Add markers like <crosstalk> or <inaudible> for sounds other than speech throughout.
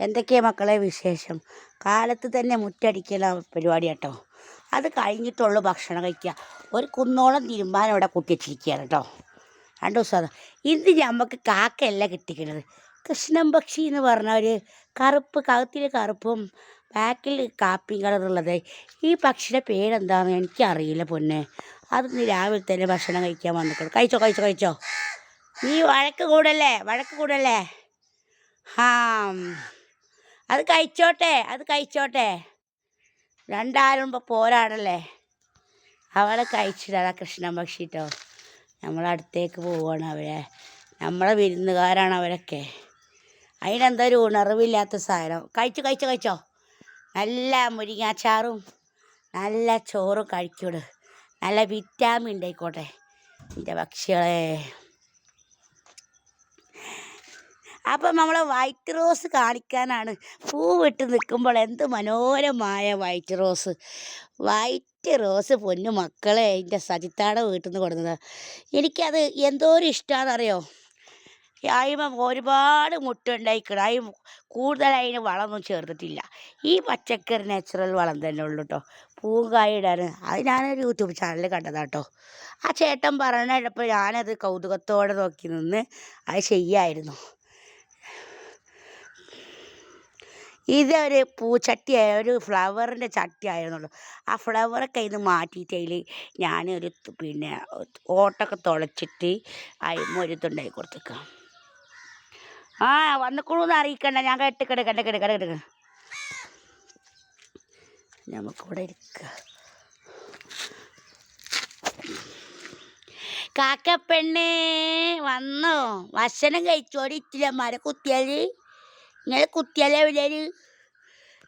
എന്തൊക്കെയാ മക്കളെ വിശേഷം? കാലത്ത് തന്നെ മുറ്റടിക്കല പരിപാടി കേട്ടോ അത് കഴിഞ്ഞിട്ടുള്ളൂ ഭക്ഷണം കഴിക്കുക. ഒരു കുന്നോളം തീരുമാനം ഇവിടെ കുട്ടിച്ചിരിക്കുകയാണ് കേട്ടോ. രണ്ട് ദിവസം. ഇന്ന് നമുക്ക് കാക്കയല്ല കിട്ടിക്കുന്നത് കൃഷ്ണൻ പക്ഷി എന്ന് പറഞ്ഞ ഒരു കറുപ്പ് കഴുത്തിൽ കറുപ്പും ബാക്കിൽ കാപ്പിയും കളറുള്ളത് ഈ പക്ഷിയുടെ പേരെന്താണെന്ന് എനിക്കറിയില്ല പൊന്നെ. അതൊന്ന് രാവിലെ തന്നെ ഭക്ഷണം കഴിക്കാൻ വന്നിട്ടുണ്ട്. കഴിച്ചോ കഴിച്ചോ കഴിച്ചോ? നീ വഴക്ക് കൂടല്ലേ? വഴക്ക് കൂടല്ലേ? ഹാ. അത് കഴിച്ചോട്ടെ അത് കഴിച്ചോട്ടെ. രണ്ടാരും ഇപ്പോൾ പോരാടല്ലേ? അവളെ കഴിച്ചിടാ കൃഷ്ണൻ ഭക്ഷിട്ടോ നമ്മളടുത്തേക്ക് പോവുകയാണ് അവരെ. നമ്മളെ വിരുന്നുകാരാണ് അവരൊക്കെ. അതിനെന്തോ ഒരു ഉണർവില്ലാത്ത സാധനം? കഴിച്ചു കഴിച്ചു കഴിച്ചോ. നല്ല മുരിങ്ങാച്ചാറും നല്ല ചോറും കഴിക്കൂട് നല്ല വിറ്റാമിൻ ഉണ്ടായിക്കോട്ടെ. എന്റെ പക്ഷികളെ. അപ്പം നമ്മളെ വൈറ്റ് റോസ് കാണിക്കാനാണ്. പൂവിട്ട് നിൽക്കുമ്പോൾ എന്ത് മനോഹരമായ വൈറ്റ് റോസ് വൈറ്റ് റോസ് പൊന്നു മക്കളെ എന്റെ സജിത്താടെ വീട്ടിൽ നിന്ന് കൊടുക്കുന്നത് എനിക്കത് എന്തോരം ഇഷ്ടമാണെന്നറിയോ അയിമ ഒരുപാട് മുട്ട ഉണ്ടായിക്കണം അതിന് കൂടുതൽ അതിന് വളമൊന്നും ചേർത്തിട്ടില്ല. ഈ പച്ചക്കറി നാച്ചുറൽ വളം തന്നെ ഉള്ളു കേട്ടോ പൂങ്കായ ഇടാൻ അത് ഞാനൊരു യൂട്യൂബ് ചാനലിൽ കണ്ടതാട്ടോ ആ ചേട്ടൻ പറഞ്ഞപ്പോൾ ഞാനത് കൗതുകത്തോടെ നോക്കി നിന്ന് അത് ചെയ്യായിരുന്നു. ഇതൊരു പൂച്ചട്ടി ഒരു ഫ്ലവറിന്റെ ചട്ടി ആയിരുന്നുള്ളൂ ആ ഫ്ലവറൊക്കെ ഇത് മാറ്റിയിട്ട് ഞാൻ ഒരു പിന്നെ ഓട്ടൊക്കെ തുളച്ചിട്ട് അതിന് ഒരു തുണ്ടായി കൊടുത്തേക്കാം. ആ വന്നിക്കണമെന്ന് അറിയിക്കണ്ട. ഞാൻ കെട്ടി കിടക്കണ്ട കിടക്ക കിടക്ക നമുക്കിവിടെ ഇരിക്കുക കാക്കപ്പെണ്ണേ വന്നോ? ഭക്ഷണം കഴിച്ചോടി ഇത്തിരി മര കുത്തിയാൽ. നിങ്ങൾ കുത്തിയാലേ എവിടെയാണ്?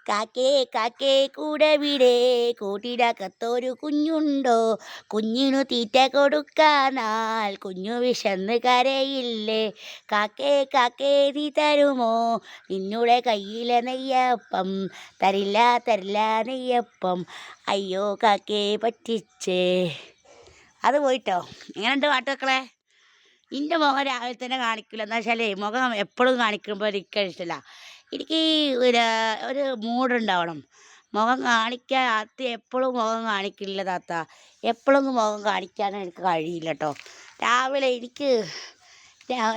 കാക്കേ കാക്കേ കൂടെ വീടേ കൂട്ടിടകത്തൊരു കുഞ്ഞുണ്ടോ? കുഞ്ഞിനു തീറ്റ കൊടുക്കാനാൽ കുഞ്ഞു വിശന്ന് കരയില്ലേ? കാക്കേ കാക്കേ നീ തരുമോ? നിന്നുടെ കയ്യിലെ നെയ്യപ്പം തരില്ല തരില്ല നെയ്യപ്പം. അയ്യോ കാക്കേ പറ്റിച്ചേ. അത് പോയിട്ടോ. എങ്ങനെയുണ്ട് പാട്ടുമക്കളെ എന്റെ മുഖം രാവിലെ തന്നെ കാണിക്കില്ല എന്താ വെച്ചാലേ മുഖം എപ്പോഴും കാണിക്കുമ്പോൾ എനിക്ക് ഇഷ്ടമല്ല എനിക്ക് ഒരു ഒരു മൂഡുണ്ടാവണം മുഖം കാണിക്കാൻ എപ്പോഴും മുഖം കാണിക്കില്ല താത്ത. എപ്പോഴൊന്നും മുഖം കാണിക്കാനും എനിക്ക് കഴിയില്ല കേട്ടോ രാവിലെ എനിക്ക്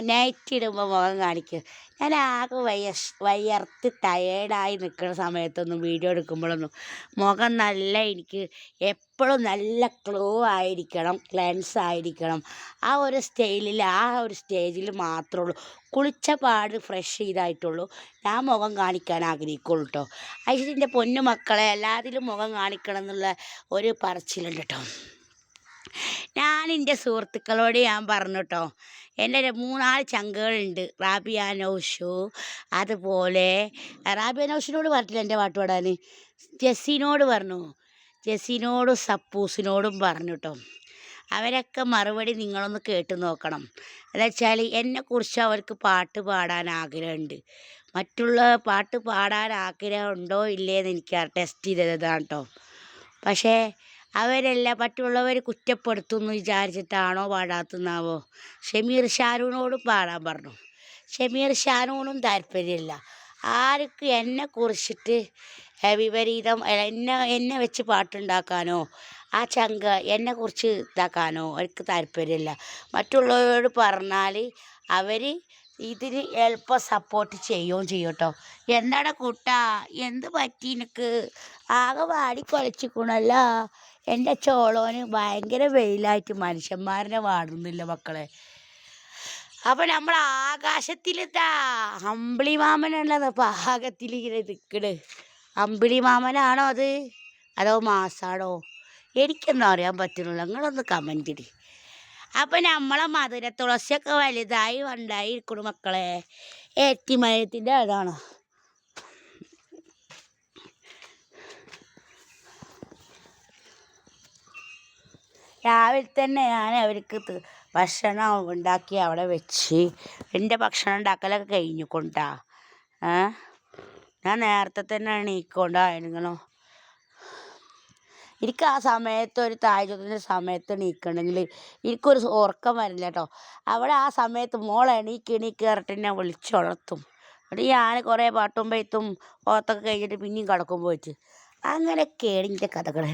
നൈറ്റ് ഇടുമ്പോൾ മുഖം കാണിക്കും. ഞാൻ ആകെ വയ്യ വയ്യർത്ത് ടയേർഡായി നിൽക്കുന്ന സമയത്തൊന്നും വീഡിയോ എടുക്കുമ്പോഴൊന്നും മുഖം നല്ല എനിക്ക് എപ്പോഴും നല്ല ക്ലോ ആയിരിക്കണം ക്ലെൻസ് ആയിരിക്കണം. ആ ഒരു സ്റ്റൈലിൽ ആ ഒരു സ്റ്റേജിൽ മാത്രമേ ഉള്ളൂ. കുളിച്ച പാട് ഫ്രഷ് ചെയ്തായിട്ടുള്ളൂ ഞാൻ മുഖം കാണിക്കാൻ ആഗ്രഹിക്കുള്ളൂ കേട്ടോ അതിന്റെ പൊന്നു മക്കളെ എല്ലാത്തിലും മുഖം കാണിക്കണം എന്നുള്ള ഒരു പറച്ചിലുണ്ട് കേട്ടോ ഞാൻ എന്റെ സുഹൃത്തുക്കളോട് ഞാൻ പറഞ്ഞു കേട്ടോ എന്റെ മൂന്നാൽ ചങ്കുകളുണ്ട്. റാബിയ നൗഷു അതുപോലെ റാബിയ നൗഷിനോട് പറഞ്ഞില്ല എന്റെ പാട്ട് പാടാൻ? ജെസ്സിനോട് പറഞ്ഞു. ജെസ്സിനോടും സപ്പൂസിനോടും പറഞ്ഞു കേട്ടോ അവരൊക്കെ മറുപടി നിങ്ങളൊന്ന് കേട്ട് നോക്കണം. എന്നുവെച്ചാൽ എന്നെക്കുറിച്ച് അവർക്ക് പാട്ട് പാടാൻ ആഗ്രഹമുണ്ട്. മറ്റുള്ള പാട്ട് പാടാൻ ആഗ്രഹമുണ്ടോ ഇല്ലേന്ന് എനിക്ക് ടെസ്റ്റ് ചെയ്തതാണ് കേട്ടോ പക്ഷേ അവരെല്ലാം മറ്റുള്ളവർ കുറ്റപ്പെടുത്തും എന്ന് വിചാരിച്ചിട്ടാണോ പാടാത്തുന്നാവോ? ഷമീർ ഷാനൂനോടും പാടാൻ പറഞ്ഞു. ഷമീർ ഷാനൂനും താല്പര്യമില്ല. ആർക്ക് എന്നെ കുറിച്ചിട്ട് വിപരീതം എന്നെ എന്നെ വെച്ച് പാട്ടുണ്ടാക്കാനോ ആ ചങ്ക എന്നെ കുറിച്ച് ഇതാക്കാനോ അവർക്ക് താല്പര്യമില്ല. മറ്റുള്ളവരോട് പറഞ്ഞാൽ അവർ ഇതിന് എളുപ്പം സപ്പോർട്ട് ചെയ്യുകയും ചെയ്യും കേട്ടോ. എന്താടാ കൂട്ടാ? എന്ത് പറ്റി എനിക്ക് ആകെ വാടി കുഴച്ചിക്കണല്ലോ എന്റെ ചോളോന് ഭയങ്കര വെയിലായിട്ട് മനുഷ്യന്മാരനെ വാടുന്നില്ല മക്കളെ. അപ്പൊ നമ്മൾ ആകാശത്തിലെത്താ അമ്പിളി മാമനുള്ളത്. പാകത്തിൽ ഇങ്ങനെ നിൽക്കണ് അമ്പിളി മാമനാണോ അത്? അതോ മാസാണോ? എനിക്കൊന്നും അറിയാൻ പറ്റുന്നില്ല. നിങ്ങളൊന്ന് കമന്റ് ഇടി. അപ്പം നമ്മളെ മധുര തുളസിയൊക്കെ വലുതായി ഉണ്ടായി ഇരിക്കണു മക്കളെ. ഏറ്റിമയത്തിന്റെ അതാണ്. രാവിലെ തന്നെ ഞാൻ അവർക്ക് ഭക്ഷണം ഉണ്ടാക്കി അവിടെ വെച്ച്. എന്റെ ഭക്ഷണം ഉണ്ടാക്കലൊക്കെ കഴിഞ്ഞു കൊണ്ടാ. ഞാൻ നേരത്തെ തന്നെ എണീക്കൊണ്ടായിരുന്നോ എനിക്ക് ആ സമയത്ത് ഒരു താഴ്ചത്തിന്റെ സമയത്ത് എണീക്കണമെങ്കിൽ എനിക്കൊരു ഉറക്കം വരില്ല കേട്ടോ. അവിടെ ആ സമയത്ത് മോൾ എണീക്ക് എണീക്ക് പറഞ്ഞിട്ട് എന്നെ വിളിച്ചുണർത്തും. എന്നിട്ട് ഞാൻ കുറേ പാട്ടും പെയ്ത്തും ഓത്തൊക്കെ കഴിഞ്ഞിട്ട് പിന്നെയും കിടക്കും പോയിട്ട് അങ്ങനെയൊക്കെയാണ് എന്റെ കഥകൾ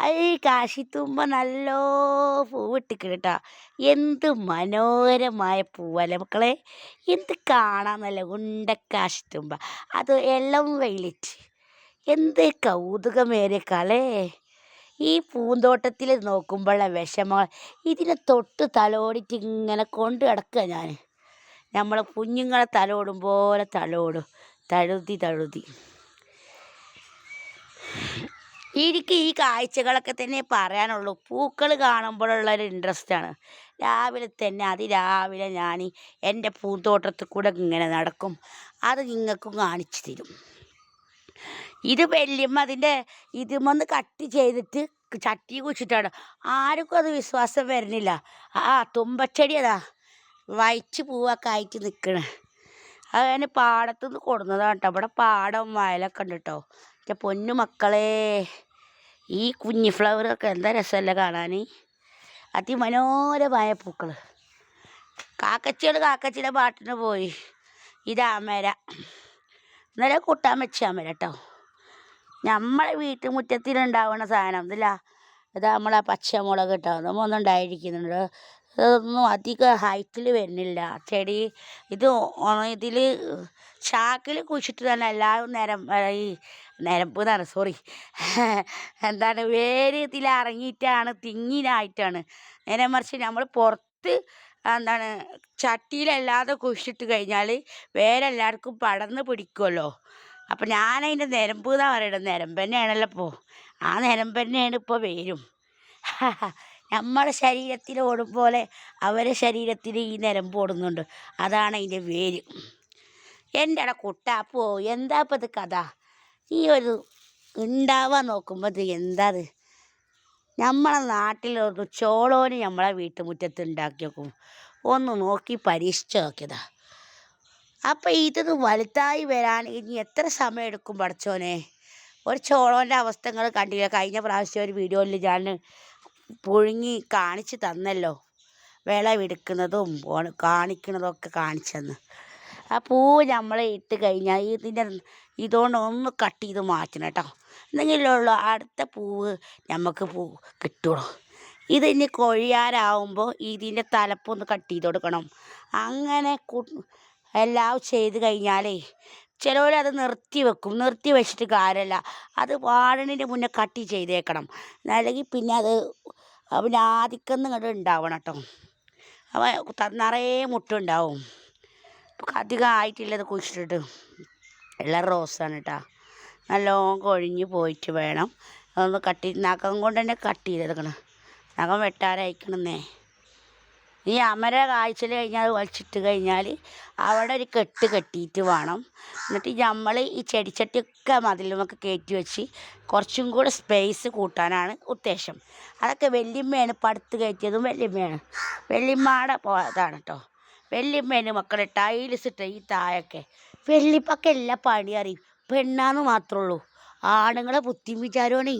അത് കാശിത്തുമ്പ നല്ലോ പൂവിട്ടിക്കണം കേട്ടോ എന്ത് മനോഹരമായ പൂവല്ലേ മക്കളെ? എന്ത് കാണാൻ നല്ല ഉണ്ട കാശിത്തുമ്പ അത് എല്ലാം വെയിലിറ്റ് എന്ത് കൗതുകമേറിയ കളേ ഈ പൂന്തോട്ടത്തിൽ നോക്കുമ്പോഴുള്ള വിഷമങ്ങൾ ഇതിനെ തൊട്ട് തലോടിച്ച് ഇങ്ങനെ കൊണ്ട് കിടക്കുക ഞാൻ നമ്മളെ കുഞ്ഞുങ്ങളെ തലോടും പോലെ തലോടും. തഴുതി തഴുതി. എനിക്ക് ഈ കാഴ്ചകളൊക്കെ തന്നെ പറയാനുള്ളൂ. പൂക്കൾ കാണുമ്പോഴുള്ളൊരു ആണ്. രാവിലെ തന്നെ അതിരാവിലെ ഞാൻ എന്റെ പൂന്തോട്ടത്തിൽ കൂടെ ഇങ്ങനെ നടക്കും. അത് നിങ്ങൾക്കും കാണിച്ചു തരും. ഇത് വല്യമ്മ അതിന്റെ ഇതുമൊന്ന് കട്ട് ചെയ്തിട്ട് ചട്ടി കുഴിച്ചിട്ടാണ്. ആർക്കും അത് വിശ്വാസം വരുന്നില്ല. ആ തുമ്പച്ചെടി അതാ വയച്ച് പൂവൊക്കെ ആയിട്ട് നിൽക്കണേ അത് ഞാൻ പാടത്തുനിന്ന് കൊടുന്നതാണ് കേട്ടോ. ഇവിടെ പാടം വയലൊക്കെ ഉണ്ട് കേട്ടോ. എന്റെ പൊന്നു മക്കളെ ഈ കുഞ്ഞി ഫ്ലവറൊക്കെ എന്താ രസമല്ലേ കാണാൻ അതിമനോഹരമായ പൂക്കൾ കാക്കച്ചികൾ കാക്കച്ചിയുടെ പാട്ടിന് പോയി. ഇതാ അമര. ഇന്നലെ കൂട്ടാൻ വെച്ച അമര കേട്ടോ നമ്മളെ വീട്ടുമുറ്റത്തിലുണ്ടാവുന്ന സാധനം ഇതില്ല. ഇത് നമ്മളെ പച്ചമുളക് കേട്ടോ അതൊന്നും ഉണ്ടായിരിക്കുന്നുണ്ട്. ഇതൊന്നും അധികം ഹൈറ്റിൽ വരുന്നില്ല. ചെടി ഇത് ഇതിൽ ചാക്കിൽ കുഴിച്ചിട്ട് തന്നെ എല്ലാവരും നേരം ഈ നരമ്പ് എന്നാണ് സോറി. <laughs> എന്താണ്? വേര് ഇതിൽ ഇറങ്ങിയിട്ടാണ് തിങ്ങിനായിട്ടാണ്. നേരെ മറിച്ച് നമ്മൾ പുറത്ത് എന്താണ് ചട്ടിയിലല്ലാതെ കുഴിച്ചിട്ട് കഴിഞ്ഞാൽ വേരെല്ലാവർക്കും പടർന്ന് പിടിക്കുമല്ലോ അപ്പം ഞാനതിന്റെ നിരമ്പ് എന്നാണ് പറയുന്നത് നിരമ്പ് തന്നെയാണല്ലോ ഇപ്പോൾ ആ നിരമ്പ് തന്നെയാണ് ഇപ്പോൾ വേരും. <laughs> നമ്മുടെ ശരീരത്തിൽ ഓടും പോലെ അവരെ ശരീരത്തിൽ ഈ നിരമ്പ് ഓടുന്നുണ്ട്. അതാണ് അതിന്റെ വേര്. എന്റെ കുട്ടാപ്പോ? എന്താ ഇപ്പം ഇത് കഥ? ഈ ഒരു ഉണ്ടാവാൻ നോക്കുമ്പോൾ എന്താ നമ്മളെ നാട്ടിലൊരു ചോളോന് നമ്മളെ വീട്ടുമുറ്റത്ത് ഉണ്ടാക്കി നോക്കും ഒന്ന് നോക്കി പരീക്ഷിച്ച് നോക്കിയതാ. അപ്പം ഇതൊന്ന് വലുതായി വരാൻ ഇനി എത്ര സമയം എടുക്കും പഠിച്ചോനെ ഒരു ചോളോന്റെ അവസ്ഥ നിങ്ങൾ കണ്ടില്ല? കഴിഞ്ഞ പ്രാവശ്യം ഒരു വീഡിയോയിൽ ഞാൻ പുഴുങ്ങി കാണിച്ച് തന്നല്ലോ. വിളവെടുക്കുന്നതും കാണിക്കുന്നതും ഒക്കെ കാണിച്ചു തന്നു. ആ പൂ നമ്മൾ ഇട്ട് കഴിഞ്ഞാൽ ഇതിന്റെ ഇതുകൊണ്ട് ഒന്ന് കട്ട് ചെയ്ത് മാറ്റണം കേട്ടോ. എന്തെങ്കിലുമുള്ള അടുത്ത പൂവ് നമുക്ക് പൂ കിട്ടുള്ളൂ ഇത് ഇനി കൊഴിയാറാവുമ്പോൾ ഇതിന്റെ തലപ്പൊന്ന് കട്ട് ചെയ്ത് കൊടുക്കണം. അങ്ങനെ എല്ലാം ചെയ്ത് കഴിഞ്ഞാലേ ചിലവർ അത് നിർത്തി വെക്കും. നിർത്തി വെച്ചിട്ട് കാര്യമല്ല അത് വാഴണിന്റെ മുന്നേ കട്ട് ചെയ്തേക്കണം. അല്ലെങ്കിൽ പിന്നെ അത് പിന്നെ ആദിക്കെന്ന് ഇങ്ങോട്ട് ഉണ്ടാവണം കേട്ടോ. അപ്പം നിറയെ മുട്ടുണ്ടാവും. അധികം ആയിട്ടില്ലത് കുഴിച്ചിട്ടിട്ട്. ഉള്ള റോസാണ് കേട്ടോ നല്ലോണം കൊഴിഞ്ഞ് പോയിട്ട് വേണം. അതൊന്ന് കട്ട് നഖം കൊണ്ട് തന്നെ കട്ട് ചെയ്തെടുക്കണം. നഖം വെട്ടാനയക്കണമെന്നേ ഈ അമര കായ്ച്ചൽ കഴിഞ്ഞാൽ വലിച്ചിട്ട് കഴിഞ്ഞാൽ അവിടെ ഒരു കെട്ട് കെട്ടിയിട്ട് വേണം. എന്നിട്ട് നമ്മൾ ഈ ചെടിച്ചട്ടിയൊക്കെ മതിലുമൊക്കെ കയറ്റി വെച്ച് കുറച്ചും കൂടെ സ്പേസ് കൂട്ടാനാണ് ഉദ്ദേശം. അതൊക്കെ വല്യമ്മയാണ് പടുത്ത് കയറ്റിയതും വല്യമ്മയാണ്. വല്യമ്മയുടെ പോ ഇതാണ് കേട്ടോ വെല്ലിമ്മേന് മക്കളെ ടൈൽസ് ഇട്ട ഈ താഴൊക്കെ. വെള്ളിപ്പൊക്കെ എല്ലാ പണി അറിയും. പെണ്ണാന്ന് മാത്രമേ ആണുങ്ങളെ ബുദ്ധിയും വിചാരമാണേ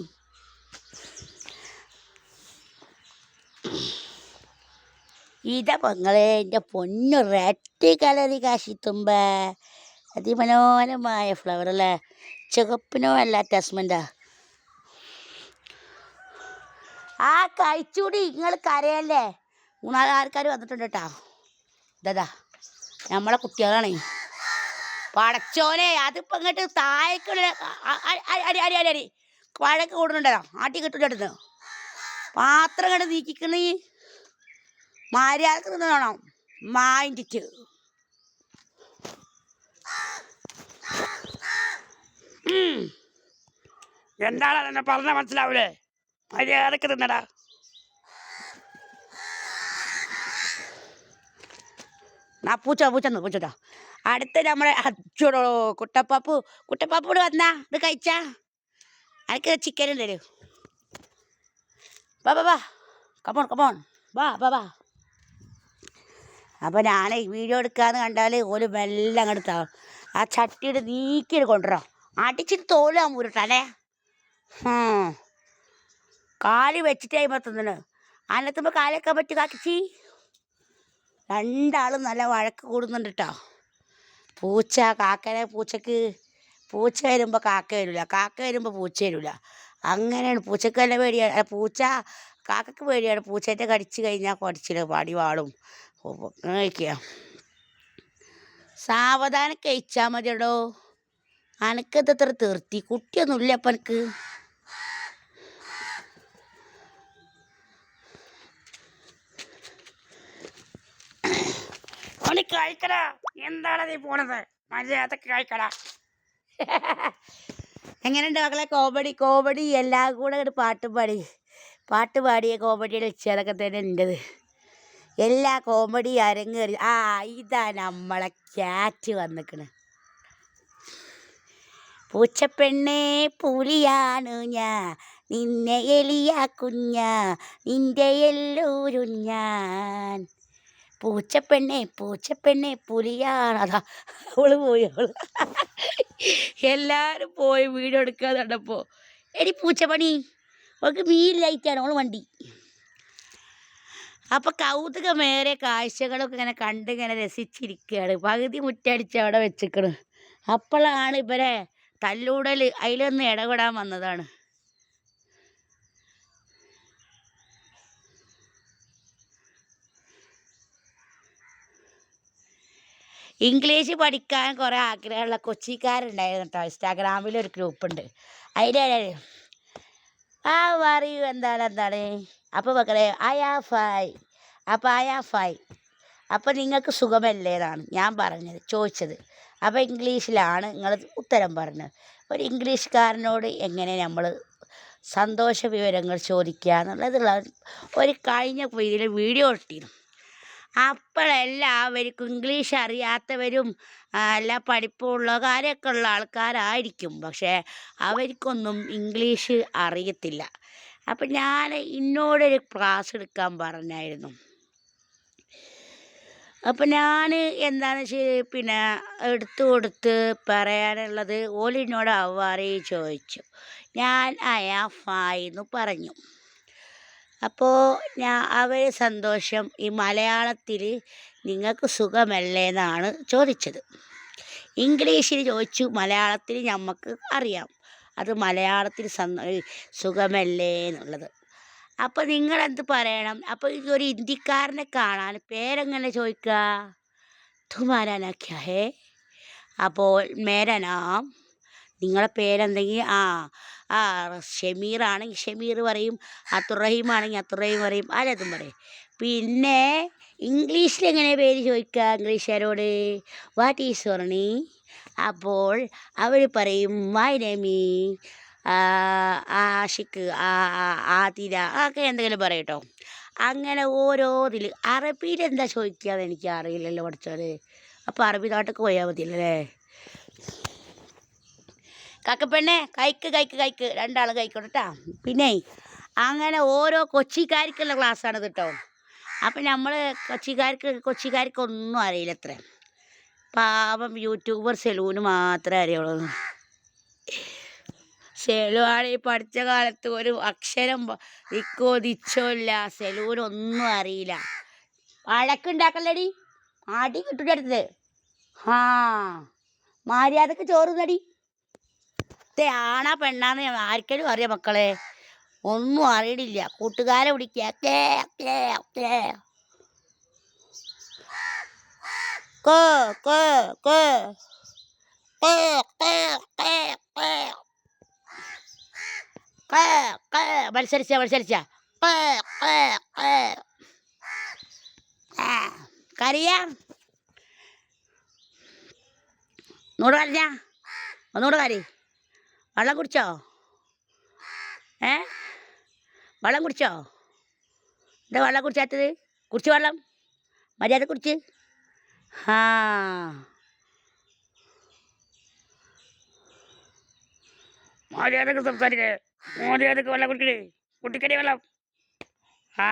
ഇതാ പെങ്ങളെ എന്റെ പൊന്നു റെഡ് കളറി കാശിത്തുമ്പ. അതിമനോഹരമായ ഫ്ലവർ അല്ലേ? ചുവപ്പിനോ അല്ല അറ്റാച്ച്മെന്റാ ആ കഴിച്ചുകൂടി നിങ്ങൾ കരയല്ലേ? മൂന്നാൽ ആൾക്കാർ വന്നിട്ടുണ്ട് കേട്ടോ ഇതാ. നമ്മളെ കുട്ടികളാണേ. പടച്ചോനെ അതിപ്പോ ഇങ്ങോട്ട് താഴേക്ക് അടി അടി അടി അടി. വഴക്ക് കൂടുന്നുണ്ടല്ലോ. ആട്ടി കിട്ടുന്നുണ്ട് പാത്രം കണ്ട് നീക്കിക്കണീ. മര്യാദയ്ക്ക് നിന്നോണം മായിന്റിച്ച് എന്താണ് എന്നെ പറഞ്ഞ മനസ്സിലാവൂലേ? മര്യാദയ്ക്ക് തിന്നടാ നാ പൂച്ച പൂച്ചന്ന് പൂച്ചട്ടോ അടുത്ത നമ്മളെ അച്ചോടോ കുട്ടപ്പാപ്പു കുട്ടപ്പാപ്പൂട് വന്നാ ഇത് കഴിച്ചാ. എനിക്ക് ചിക്കനും തരൂ. ബാ ബാ കമോൺ കമോൺ ബാ ബാ ബാ അപ്പോൾ ഞാൻ വീഡിയോ എടുക്കാന്ന് കണ്ടാൽ ഓൽ മെല്ലെ അങ്ങോട്ട് താവും ആ ചട്ടിയുടെ നീക്കി കൊണ്ടുവരാം. അടിച്ചിട്ട് തോലാ മുരുട്ടാനേ കാൽ വെച്ചിട്ട് കഴിയുമ്പോൾ തിന്നണ് അന്നത്തുമ്പോൾ കാലൊക്കെ പറ്റി കാക്കിച്ചി? രണ്ടാളും നല്ല വഴക്ക് കൂടുന്നുണ്ട് കേട്ടോ പൂച്ച കാക്കനെ പൂച്ചക്ക് പൂച്ച വരുമ്പോൾ കാക്ക വരില്ല കാക്ക വരുമ്പോൾ പൂച്ച വരില്ല അങ്ങനെയാണ് പൂച്ചക്ക് തന്നെ പേടിയാണ് പൂച്ച കാക്കക്ക് പേടിയാണ്. പൂച്ചേന്റെ കടിച്ചു കഴിഞ്ഞാൽ കടിച്ചില്ല പാടി വാളും കഴിക്കുക സാവധാനം കഴിച്ചാൽ മതിയടോ. അനക്കത് തീർത്തി. കുട്ടിയൊന്നുമില്ല അപ്പം എനിക്ക് ഓന് കഴിക്കടാ. എന്താണ് നീ പോണത്? മര്യാദയ്ക്ക് എങ്ങനെയുണ്ട് മക്കളെ? Comedy comedy. എല്ലാം കൂടെ ഒരു പാട്ട് പാടി. പാട്ട് പാടിയ കോമഡിയുടെ ഉച്ചതൊക്കെ തന്നെ ഉണ്ടത്. എല്ലാ കോമഡി അരങ്ങേറി. ആ ഇതാ നമ്മളെ ക്യാറ്റ് വന്നിക്കണ്. പൂച്ചപ്പെണ്ണേ പുലിയാണ് ഞാൻ നിന്നെ എലിയ കുഞ്ഞ. നിന്റെ എല്ലൂരും ഞാൻ. പൂച്ചപ്പെണ്ണേ പൂച്ചപ്പെണ്ണെ പുലിയാണ് അതാ അവൾ പോയി അവൾ. എല്ലാരും പോയി വീഡിയോ എടുക്കാതെ കണ്ടപ്പോ എടി പൂച്ചപ്പണി അവൾക്ക് മീൻ ലൈറ്റാണ് അവൾ വണ്ടി. അപ്പൊ കൗതുകമേറെ കാഴ്ചകളൊക്കെ ഇങ്ങനെ കണ്ട് ഇങ്ങനെ രസിച്ചിരിക്കുകയാണ് പകുതി മുറ്റടിച്ച് അവിടെ വെച്ചിക്കണ്. അപ്പോഴാണ് ഇവരെ തല്ലൂടൽ അതിലൊന്ന് ഇടപെടാൻ വന്നതാണ്. ഇംഗ്ലീഷ് പഠിക്കാൻ കുറേ ആഗ്രഹമുള്ള കൊച്ചിക്കാരുണ്ടായിരുന്നു കേട്ടോ ഇൻസ്റ്റാഗ്രാമിൽ ഒരു ഗ്രൂപ്പുണ്ട്. അതിന്റെ ആ പറയൂ എന്താണ് എന്താണ്? അപ്പോൾ മക്കളെ അയാ ഫായ് അപ്പോൾ അയാ ഫായ് അപ്പോൾ നിങ്ങൾക്ക് സുഖമല്ലേതാണ് ഞാൻ പറഞ്ഞത് ചോദിച്ചത്. അപ്പോൾ ഇംഗ്ലീഷിലാണ് നിങ്ങൾ ഉത്തരം പറഞ്ഞത്. ഒരു ഇംഗ്ലീഷുകാരനോട് എങ്ങനെ നമ്മൾ സന്തോഷ വിവരങ്ങൾ ചോദിക്കുക എന്നുള്ളതുള്ള ഒരു കഴിഞ്ഞ ഇതിൽ വീഡിയോ ഇട്ടിരുന്നു. അപ്പോഴെല്ലാവർക്കും ഇംഗ്ലീഷ് അറിയാത്തവരും അല്ല പഠിപ്പുള്ള കാര്യമൊക്കെ ഉള്ള ആൾക്കാരായിരിക്കും. പക്ഷേ അവർക്കൊന്നും ഇംഗ്ലീഷ് അറിയത്തില്ല. അപ്പം ഞാൻ ഇന്നോടൊരു ക്ലാസ് എടുക്കാൻ പറഞ്ഞായിരുന്നു. അപ്പം ഞാൻ എന്താണെന്ന് വെച്ചാൽ പിന്നെ എടുത്തു കൊടുത്ത് പറയാനുള്ളത് ഓലിനോട് അവറി ചോദിച്ചു. ഞാൻ അയാ ഫായ് എന്ന് പറഞ്ഞു. അപ്പോൾ ഞാൻ അവർ സന്തോഷം ഈ മലയാളത്തിൽ നിങ്ങൾക്ക് സുഖമല്ലേ എന്നാണ് ചോദിച്ചത്. ഇംഗ്ലീഷിൽ ചോദിച്ചു മലയാളത്തിൽ നമുക്ക് അറിയാം. അത് മലയാളത്തിൽ സുഖമല്ലേ എന്നുള്ളത് അപ്പോൾ നിങ്ങളെന്ത് പറയണം? അപ്പോൾ ഇതൊരു ഹിന്ദിക്കാരനെ കാണാൻ പേരെങ്ങനെ ചോദിക്കുക തുമാരാന അപ്പോൾ മേരനാം. നിങ്ങളെ പേരെന്തെങ്കിൽ ആ ആ ഷമീർ ആണെങ്കിൽ ഷമീർ പറയും അത്തുറഹീം ആണെങ്കിൽ അത്തുറഹീം പറയും ആരതും പറയും. പിന്നെ ഇംഗ്ലീഷിൽ എങ്ങനെ പേര് ചോദിക്കുക ഇംഗ്ലീഷുകാരോട്? വാട്ട് ഈസ് വർണി അപ്പോൾ അവർ പറയും മൈ നെമി ആഷിക്ക് ആതിര ഒക്കെ എന്തെങ്കിലും പറയും അങ്ങനെ ഓരോ ഇതിൽ അറബിയിൽ എന്താ എന്ന് എനിക്ക് അറിയില്ലല്ലോ പഠിച്ചോര് അപ്പോൾ അറബി നാട്ടിൽ പോയാൽ മതിയല്ലേ? കക്കപ്പെണ്ണെ കൈക്ക് കൈക്ക് കൈക്ക്. രണ്ടാൾ കഴിക്കണം കേട്ടോ പിന്നെ അങ്ങനെ ഓരോ കൊച്ചിക്കാർക്കുള്ള ക്ലാസ്സാണ് കേട്ടോ അപ്പം നമ്മൾ കൊച്ചിക്കാർക്ക് കൊച്ചിക്കാർക്ക് ഒന്നും അറിയില്ല അത്ര പാവം യൂട്യൂബർ സെലൂന് മാത്രമേ അറിയുള്ളൂ. സെലു ഈ പഠിച്ച കാലത്ത് ഒരു അക്ഷരം ഇക്കോ തിച്ചോ ഇല്ല. സെലൂനൊന്നും അറിയില്ല. വഴക്കുണ്ടാക്കല്ലടി അടി കിട്ടും ഹാ. ആ മര്യാദയ്ക്ക് ചോറ് നടി ഇത് ആണാ പെണ്ണാന്ന് ആർക്കും അറിയാം മക്കളെ. ഒന്നും അറിയണില്ല. കൂട്ടുകാരെ വിളിക്കുക കോ കോ കോ. മത്സരിച്ച മത്സരിച്ച. കറിയാം ഒന്നുകൂടെ കരഞ്ഞ. ഒന്നുകൂടെ കരി വെള്ളം കുടിച്ചോ? ഏ? വെള്ളം കുടിച്ചോ? എന്താ വെള്ളം കുടിച്ചാത്തത്? കുടിച്ച് വെള്ളം. മര്യാദ കുടിച്ച്. ആ മര്യാദയ്ക്ക് സംസാരിക്കേ. മര്യാദയ്ക്ക് വെള്ളം കുടിക്കണേ കുട്ടിക്കടി വെള്ളം. ആ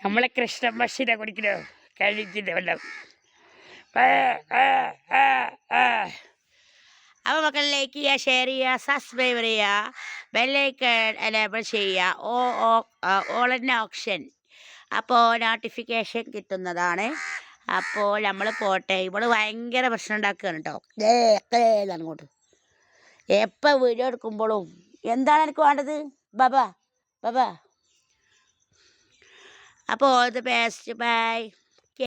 നമ്മളെ കൃഷ്ണൻ മഷീനെ കുടിക്കണോ? കഴിച്ചിന്റെ വെള്ളം. ഏ ഏ ആ. മക്കൾ ലൈക്ക് ചെയ്യുക ഷെയർ ചെയ്യുക സബ്സ്ക്രൈബ് ചെയ്യുക ബെല്ലൈക്കൺ എനേബിൾ ചെയ്യുക. ഓ ഓ ഓൾ ഇൻ ഓപ്ഷൻ അപ്പോൾ നോട്ടിഫിക്കേഷൻ കിട്ടുന്നതാണ്. അപ്പോൾ നമ്മൾ പോട്ടെ. ഇവൾ ഭയങ്കര പ്രശ്നം ഉണ്ടാക്കുകയാണ് കേട്ടോ അങ്ങോട്ട്. എപ്പോൾ വീഡിയോ എടുക്കുമ്പോഴും. എന്താണ് എനിക്ക് വേണ്ടത്? ബാബാ ബാബാ. അപ്പോൾ ഓൾ ദി ബെസ്റ്റ് ബൈ